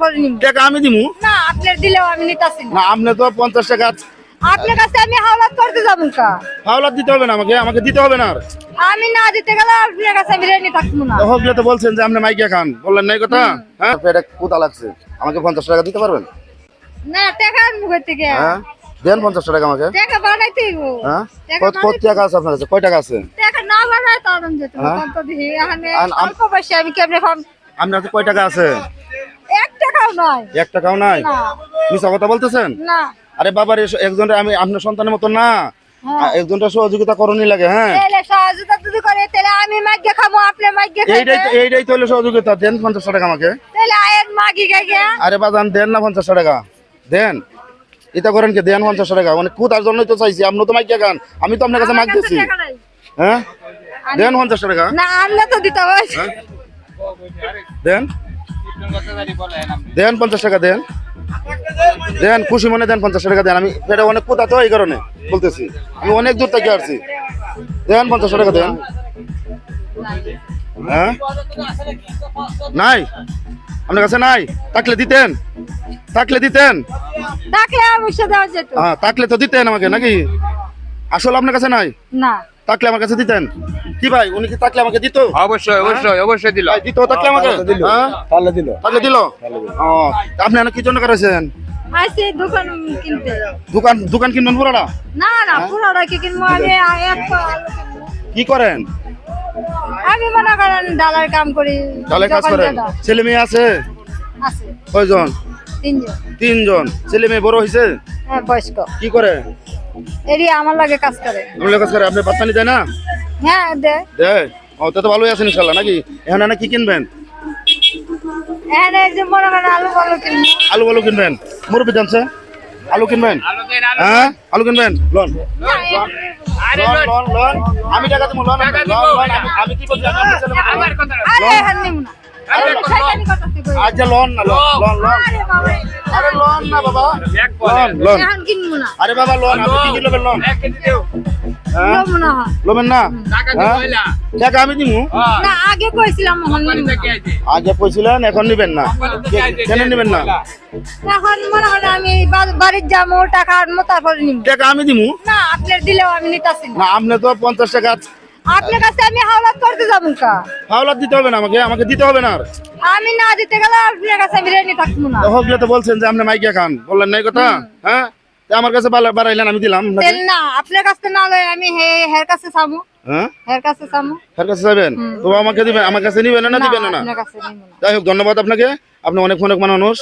করে নিব টাকা আমি দিমু? না আপনার দিলেও আমি নিতাছি না। না আপনি তো পঞ্চাশ টাকা আপনার কাছে আমি হাওলাত করতে যাব কা। হাওলাত দিতে হবে না আমাকে আমাকে দিতে হবে না আর। আমি না দিতে গেলে আপনার কাছে আমি রেডি থাকব না। তো তো বলছেন যে আপনি মাইকে খান। বললেন নাই কথা? হ্যাঁ? কোথা লাগছে? আমাকে পঞ্চাশ টাকা দিতে পারবেন? না টাকা আনব থেকে? হ্যাঁ? দেন পঞ্চাশ টাকা আমাকে। টাকা বানাইতে হ্যাঁ? কত কত টাকা আছে আপনার কাছে? কয় টাকা আছে? টাকা না তো আনন্দ যেত আম- অল্প পয়সা আমি কেমনে আপনার কাছে কয় টাকা আছে? এক টাকাও এক টাকাও নাই? মিশা কথা বলতেছেন? না। আরে বাবার একজনের আমি আপনার সন্তানের মতো না। হ্যাঁ। একজনটা সহযোগিতা লাগে হ্যাঁ? সহযোগিতা যদি করে তাহলে আমি মাইকে খাব আপনি মাইকে এইটাই তো এইটাই তো সহযোগিতা। দেন পঞ্চাশ টাকা আমাকে। তাহলে আয়ের মাগি গাইগে আরে বাজান দেন না পঞ্চাশ টাকা। দেন। এটা করেন কি? দেন পঞ্চাশ টাকা। মানে জন্যই তো চাইছি। আপনি তো খান। আমি তো আপনার কাছে মাগ দিচ্ছি হ্যাঁ? দেন পঞ্চাশ টাকা। না আনলে তো দিতে হবে। হ্যাঁ? দেন। দেন পঞ্চাশ টাকা দেন। দেন খুশি মনে দেন পঞ্চাশ টাকা দেন। আমি এটা অনেক কোথা তো এই কারণে বলতেছি। আমি অনেক দূর থেকে আসছি। দেন পঞ্চাশ টাকা দেন। হ্যাঁ? নাই? আপনার কাছে নাই? থাকলে দিতেন। থাকলে দিতেন। ডাকলে অবশ্যই দেওয়া যেত। হ্যাঁ থাকলে তো দিতেন আমাকে নাকি? আসলে আপনার কাছে নাই? না। থাকলে আমার কাছে দিতেন? কি ভাই উনি কি থাকলে আমাকে দিত? অবশ্যই অবশ্যই অবশ্যই দিল। দিত থাকলে আমাকে? হ্যাঁ? তাহলে দিল। তাহলে দিল? ও আপনি এনে কি জন্য করেছেন? আসি দোকান কিনতে। দোকান দোকান কিনবেন পুরাটা না না পুরোটা কি কিনবো? আমি এক পা আলু কি করেন? আমি মনে করেন ডালার কাম করি কাজ করেন? ছেলে মেয়ে আছে? আছে। কয়জন? তিনজন। তিনজন। ছেলে মেয়ে বড় হয়েছে হ্যাঁ বয়স্ক। কি করে? এরই আমার লাগে কাজ করে। আপনার কাজ করে আপনি বাচ্চা নিতে না? হ্যাঁ দে দেয়? ও তো তো ভালোই আছেন ইনশাল্লাহ নাকি? এখানে না কি কিনবেন? এখানে এই মনে করেন আলু বালু কিনবো। আলু আলু কিনবেন? মুরব্বী জানছে? আলু কিনবেন? হ্যাঁ? আলু কিনবেন? লোন। Loan loan. লোন আমি টাকা দিব লোন। আমি আমি কি বলছি আমি আপনার আচ্ছা লোন না লোন লোন লোন। আরে লোন না বাবা। Loan loan. এখন কিনবো না। আরে বাবা লোন আপনি কি কি লোবেন লোন হ্যাঁ? হয় লোবেন না? হ্যাঁ? টাকা আমি দিমু? আগে কইছিলাম। আগে কইছিলেন এখন নিবেন না। কেন নিবেন না? এখন মনে হয় আমি বাড়ির যাব টাকা আনব তারপরে নিব টাকা আমি দিমু? না আপনার দিলেও আমি নিতাছি না। আপনি তো পঞ্চাশ টাকা আপনার কাছে আমি হাওলাত করতে যাব হাওলাত দিতে হবে না আমাকে আমাকে দিতে হবে না আর। আমি না দিতে গেলে আপনার কাছে আমি রেডি থাকব না। তো হকলে তো বলছেন যে আপনি মাইকে খান। বললেন নাই কথা? হ্যাঁ? তো আমার কাছে বাড়া- বাড়াইলেন আমি দিলাম না আপনার কাছে না লয় আমি হে হের কাছে হ্যাঁ? কাছে চামু। তার কাছে যাবেন? তো আমাকে দিবেন? আমার কাছে নিবেন না দিবেন না। যাই হোক ধন্যবাদ আপনাকে। আপনি অনেক অনেক মানুষ।